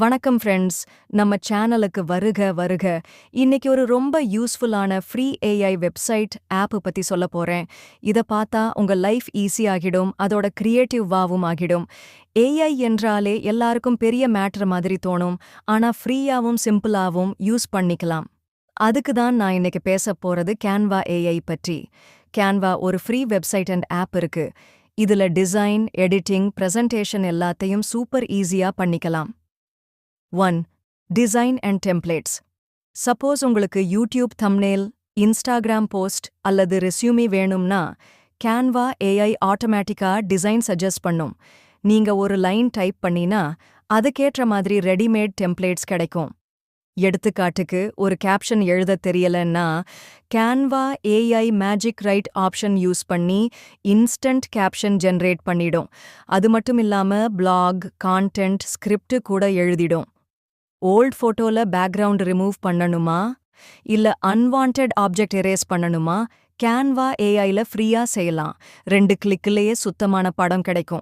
வணக்கம் ஃப்ரெண்ட்ஸ் நம்ம சேனலுக்கு வருக வருக. இன்னைக்கு ஒரு ரொம்ப யூஸ்ஃபுல்லான ஃப்ரீ ஏஐ வெப்சைட் ஆப் பத்தி சொல்ல போறேன். இத பார்த்தா உங்க லைஃப் ஈஸி ஆகிடும் அதோட கிரியேட்டிவ்வாகவும் ஆகிடும். ஏஐ என்றாலே எல்லாருக்கும் பெரிய மேட்டர் மாதிரி தோணும். ஆனா ஃப்ரீயாவும் சிம்பிளாவும் யூஸ் பண்ணிக்கலாம். அதுக்கு தான் நான் இன்னைக்கு பேச போறது கேன்வா ஏஐ பற்றி. கேன்வா ஒரு ஃப்ரீ வெப்சைட் அண்ட் ஆப் இருக்கு. இதுல டிசைன் எடிட்டிங் பிரசன்டேஷன் எல்லாத்தையும் சூப்பர் ஈஸியா பண்ணிக்கலாம். One design and templates suppose உங்களுக்கு யூடியூப் தம்னேல் இன்ஸ்டாகிராம் போஸ்ட் அல்லது ரெஸ்யூமி வேணும்னா கேன்வா ஏஐ ஆட்டோமேட்டிக்கா டிசைன் சஜஸ்ட் பண்ணும். நீங்க ஒரு லைன் டைப் பண்ணினா அதுக்கேற்ற மாதிரி ரெடிமேட் டெம்ப்ளேட்ஸ் கிடைக்கும். எடுத்துக்காட்டுக்கு ஒரு கேப்ஷன் எழுத தெரியலன்னா Canva AI magic write option use பண்ணி இன்ஸ்டன்ட் கேப்ஷன் ஜென்ரேட் பண்ணிடும். அது மட்டும் இல்லாம பிளாக் கான்டென்ட் ஸ்கிரிப்ட் கூட எழுதிடும். ஓல்ட் ஃபோட்டோல பேக்ரவுண்ட் ரிமூவ் பண்ணணுமா? இல்ல அன்வான்ட் ஆப்ஜெக்ட் எரேஸ் பண்ணணுமா? கேன்வா ஏஐல ஃப்ரீயா செய்யலாம். ரெண்டு கிளிக்கிலேயே சுத்தமான படம் கிடைக்கும்.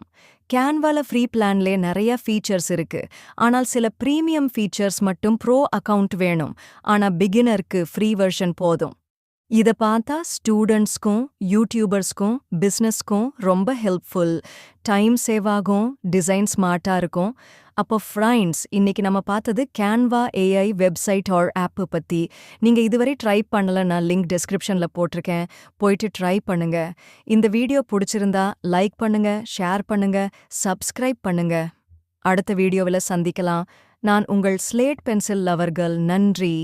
கேன்வால ஃப்ரீ பிளான்லே நிறைய ஃபீச்சர்ஸ் இருக்கு. ஆனால் சில ப்ரீமியம் ஃபீச்சர்ஸ் மட்டும் ப்ரோ அக்கவுண்ட் வேணும். ஆனா பிகினருக்கு ஃப்ரீ வெர்ஷன் போதும். இத பார்த்தா ஸ்டூடெண்ட்ஸ்க்கும் யூடியூபர்ஸ்க்கும் பிஸ்னஸ்க்கும் ரொம்ப ஹெல்ப்ஃபுல் டைம் சேவ் ஆகும் டிசைன் ஸ்மார்ட்டா இருக்கும். அப்போ ஃப்ரைண்ட்ஸ் இன்னைக்கு நம்ம பார்த்தது Canva AI website or app பத்தி. நீங்க இதுவரை ட்ரை பண்ணல நான் லிங்க் டிஸ்கிரிப்ஷன்ல போட்டிருக்கேன். போயிட்டு ட்ரை பண்ணுங்க. இந்த வீடியோ பிடிச்சிருந்தா லைக் பண்ணுங்க ஷேர் பண்ணுங்க சப்ஸ்கிரைப் பண்ணுங்க. அடுத்த வீடியோவில் சந்திக்கலாம். நான் உங்கள் ஸ்லேட் பென்சில் லவர்கள் நன்றி.